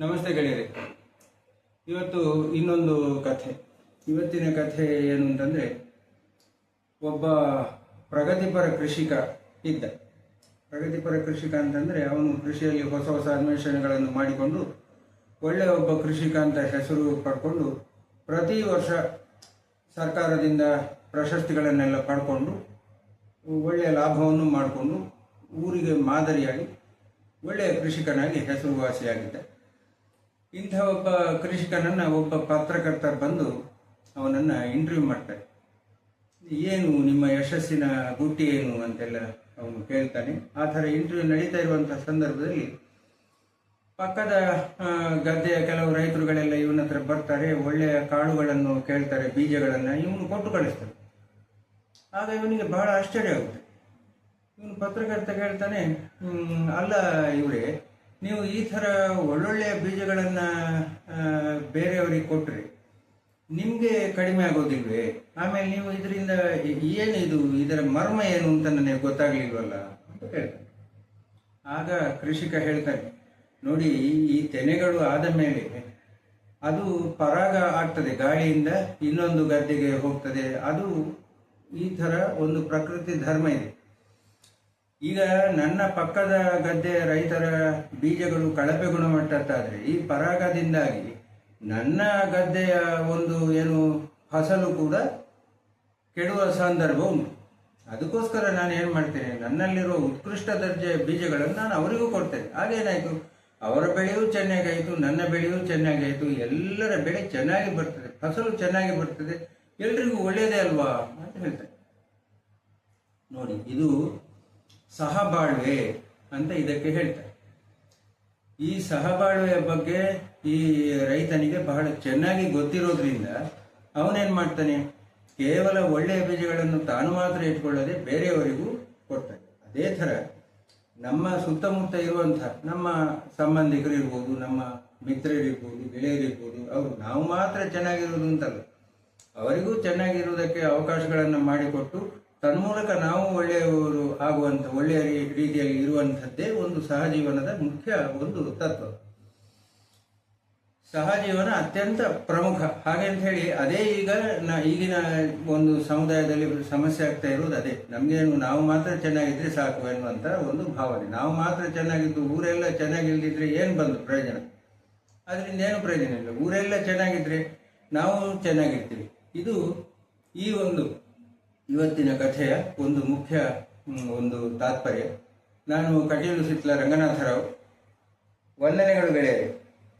ನಮಸ್ತೆ ಗೆಳೆಯರೆ. ಇವತ್ತು ಇನ್ನೊಂದು ಕಥೆ. ಇವತ್ತಿನ ಕಥೆ ಏನು ಅಂತಂದರೆ ಒಬ್ಬ ಪ್ರಗತಿಪರ ಕೃಷಿಕ ಇದ್ದ. ಪ್ರಗತಿಪರ ಕೃಷಿಕ ಅಂತಂದರೆ ಅವನು ಕೃಷಿಯಲ್ಲಿ ಹೊಸ ಹೊಸ ಅನ್ವೇಷಣೆಗಳನ್ನು ಮಾಡಿಕೊಂಡು ಒಳ್ಳೆಯ ಒಬ್ಬ ಕೃಷಿಕ ಅಂತ ಹೆಸರು ಪಡ್ಕೊಂಡು, ಪ್ರತಿ ವರ್ಷ ಸರ್ಕಾರದಿಂದ ಪ್ರಶಸ್ತಿಗಳನ್ನೆಲ್ಲ ಪಡ್ಕೊಂಡು ಒಳ್ಳೆಯ ಲಾಭವನ್ನು ಮಾಡಿಕೊಂಡು, ಊರಿಗೆ ಮಾದರಿಯಾಗಿ ಒಳ್ಳೆಯ ಕೃಷಿಕನಾಗಿ ಹೆಸರುವಾಸಿಯಾಗಿದ್ದ. ಇಂಥ ಒಬ್ಬ ಕೃಷಿಕನನ್ನು ಒಬ್ಬ ಪತ್ರಕರ್ತ ಬಂದು ಅವನನ್ನು ಇಂಟರ್ವ್ಯೂ ಮಾಡ್ತಾರೆ ಏನು ನಿಮ್ಮ ಯಶಸ್ಸಿನ ಗುಟ್ಟಿ ಏನು ಅಂತೆಲ್ಲ ಅವನು ಕೇಳ್ತಾನೆ. ಆ ಥರ ಇಂಟರ್ವ್ಯೂ ನಡೀತಾ ಇರುವಂತಹ ಸಂದರ್ಭದಲ್ಲಿ ಪಕ್ಕದ ಗದ್ದೆಯ ಕೆಲವು ರೈತರುಗಳೆಲ್ಲ ಇವನ ಹತ್ರ ಬರ್ತಾರೆ, ಒಳ್ಳೆಯ ಕಾಳುಗಳನ್ನು ಕೇಳ್ತಾರೆ, ಬೀಜಗಳನ್ನು ಇವನು ಕೊಟ್ಟು ಕಳಿಸ್ತಾರೆ ಆಗ ಇವನಿಗೆ ಬಹಳ ಆಶ್ಚರ್ಯ ಆಗುತ್ತೆ. ಇವನು ಪತ್ರಕರ್ತ ಕೇಳ್ತಾನೆ ಅಲ್ಲ ಇವರೇ ನೀವು ಈ ಥರ ಒಳ್ಳೊಳ್ಳೆಯ ಬೀಜಗಳನ್ನು ಬೇರೆಯವರಿಗೆ ಕೊಟ್ಟರೆ ನಿಮಗೆ ಕಡಿಮೆ ಆಗೋದಿಲ್ವೇ? ಆಮೇಲೆ ನೀವು ಇದರಿಂದ ಏನು ಇದು ಇದರ ಮರ್ಮ ಏನು ಅಂತ ನನಗೆ ಗೊತ್ತಾಗಲಿಲ್ವಲ್ಲ ಅಂತ ಕೇಳ್ತಾನೆ ಆಗ ಕೃಷಿಕ ಹೇಳ್ತಾನೆ ನೋಡಿ ಈ ತೆನೆಗಳು ಆದ ಮೇಲೆ ಅದು ಪರಾಗ ಆಗ್ತದೆ, ಗಾಳಿಯಿಂದ ಇನ್ನೊಂದು ಗದ್ದೆಗೆ ಹೋಗ್ತದೆ. ಅದು ಈ ಥರ ಒಂದು ಪ್ರಕೃತಿ ಧರ್ಮ ಇದೆ. ಈಗ ನನ್ನ ಪಕ್ಕದ ಗದ್ದೆ ರೈತರ ಬೀಜಗಳು ಕಳಪೆ ಗುಣಮಟ್ಟದ್ದಾದ್ರೆ, ಈ ಪರಾಗದಿಂದಾಗಿ ನನ್ನ ಗದ್ದೆಯ ಒಂದು ಏನು ಫಸಲು ಕೂಡ ಕೆಡುವ ಸಂದರ್ಭ ಉಂಟು. ಅದಕ್ಕೋಸ್ಕರ ನಾನು ಏನು ಮಾಡ್ತೇನೆ ನನ್ನಲ್ಲಿರುವ ಉತ್ಕೃಷ್ಟ ದರ್ಜೆಯ ಬೀಜಗಳನ್ನು ನಾನು ಅವರಿಗೂ ಕೊಡ್ತೇನೆ. ಆಗೇನಾಯಿತು ಅವರ ಬೆಳೆಯೂ ಚೆನ್ನಾಗಾಯಿತು ನನ್ನ ಬೆಳೆಯೂ ಚೆನ್ನಾಗಾಯಿತು ಎಲ್ಲರ ಬೆಳೆ ಚೆನ್ನಾಗಿ ಬರ್ತದೆ, ಫಸಲು ಚೆನ್ನಾಗಿ ಬರ್ತದೆ, ಎಲ್ರಿಗೂ ಒಳ್ಳೆಯದೇ ಅಲ್ವಾ ಅಂತ ಹೇಳ್ತಾರೆ ನೋಡಿ, ಇದು ಸಹಬಾಳ್ವೆ ಅಂತ ಇದಕ್ಕೆ ಹೇಳ್ತಾರೆ. ಈ ಸಹಬಾಳ್ವೆಯ ಬಗ್ಗೆ ಈ ರೈತನಿಗೆ ಬಹಳ ಚೆನ್ನಾಗಿ ಗೊತ್ತಿರೋದ್ರಿಂದ ಅವನೇನು ಮಾಡ್ತಾನೆ? ಕೇವಲ ಒಳ್ಳೆಯ ಬೀಜಗಳನ್ನು ತಾನು ಮಾತ್ರ ಇಟ್ಕೊಳ್ಳದೆ ಬೇರೆಯವರಿಗೂ ಕೊಡ್ತಾನೆ. ಅದೇ ಥರ ನಮ್ಮ ಸುತ್ತಮುತ್ತ ಇರುವಂಥ ನಮ್ಮ ಸಂಬಂಧಿಕರು ಇರ್ಬೋದು, ನಮ್ಮ ಮಿತ್ರರಿರ್ಬೋದು ಗೆಳೆಯರಿರ್ಬೋದು ಅವರು ನಾವು ಮಾತ್ರ ಚೆನ್ನಾಗಿರೋದು ಅಂತಲ್ಲ. ಅವರಿಗೂ ಚೆನ್ನಾಗಿರುವುದಕ್ಕೆ ಅವಕಾಶಗಳನ್ನು ಮಾಡಿಕೊಟ್ಟು ತನ್ಮೂಲಕ ನಾವು ಒಳ್ಳೆಯವರು ಆಗುವಂಥ ಒಳ್ಳೆಯ ರೀತಿಯಲ್ಲಿ ಇರುವಂಥದ್ದೇ ಒಂದು ಸಹಜೀವನದ ಮುಖ್ಯ ಒಂದು ತತ್ವ. ಸಹಜೀವನ ಅತ್ಯಂತ ಪ್ರಮುಖ. ಹಾಗೆ ಅಂತ ಹೇಳಿ, ಅದೇ ಈಗ ನಾ ಈಗಿನ ಒಂದು ಸಮುದಾಯದಲ್ಲಿ ಸಮಸ್ಯೆ ಆಗ್ತಾ ಇರೋದು ಅದೇ. ನಮಗೇನು ನಾವು ಮಾತ್ರ ಚೆನ್ನಾಗಿದ್ರೆ ಸಾಕು ಎನ್ನುವಂತ ಒಂದು ಭಾವನೆ. ನಾವು ಮಾತ್ರ ಚೆನ್ನಾಗಿದ್ದು, ಊರೆಲ್ಲ ಚೆನ್ನಾಗಿಲ್ದಿದ್ರೆ ಏನು ಬಂದು ಪ್ರಯೋಜನ? ಅದರಿಂದ ಏನು ಪ್ರಯೋಜನ ಇಲ್ಲ. ಊರೆಲ್ಲ ಚೆನ್ನಾಗಿದ್ರೆ ನಾವು ಚೆನ್ನಾಗಿರ್ತೀವಿ. ಇದು ಈ ಒಂದು ಇವತ್ತಿನ ಕಥೆಯ ಒಂದು ಮುಖ್ಯ ಒಂದು ತಾತ್ಪರ್ಯ. ನಾನು ಕಟೀಲು ಸಿತ್ಲ ರಂಗನಾಥರಾವ್ ವಂದನೆಗಳು ಗೆಳೆಯರೆ.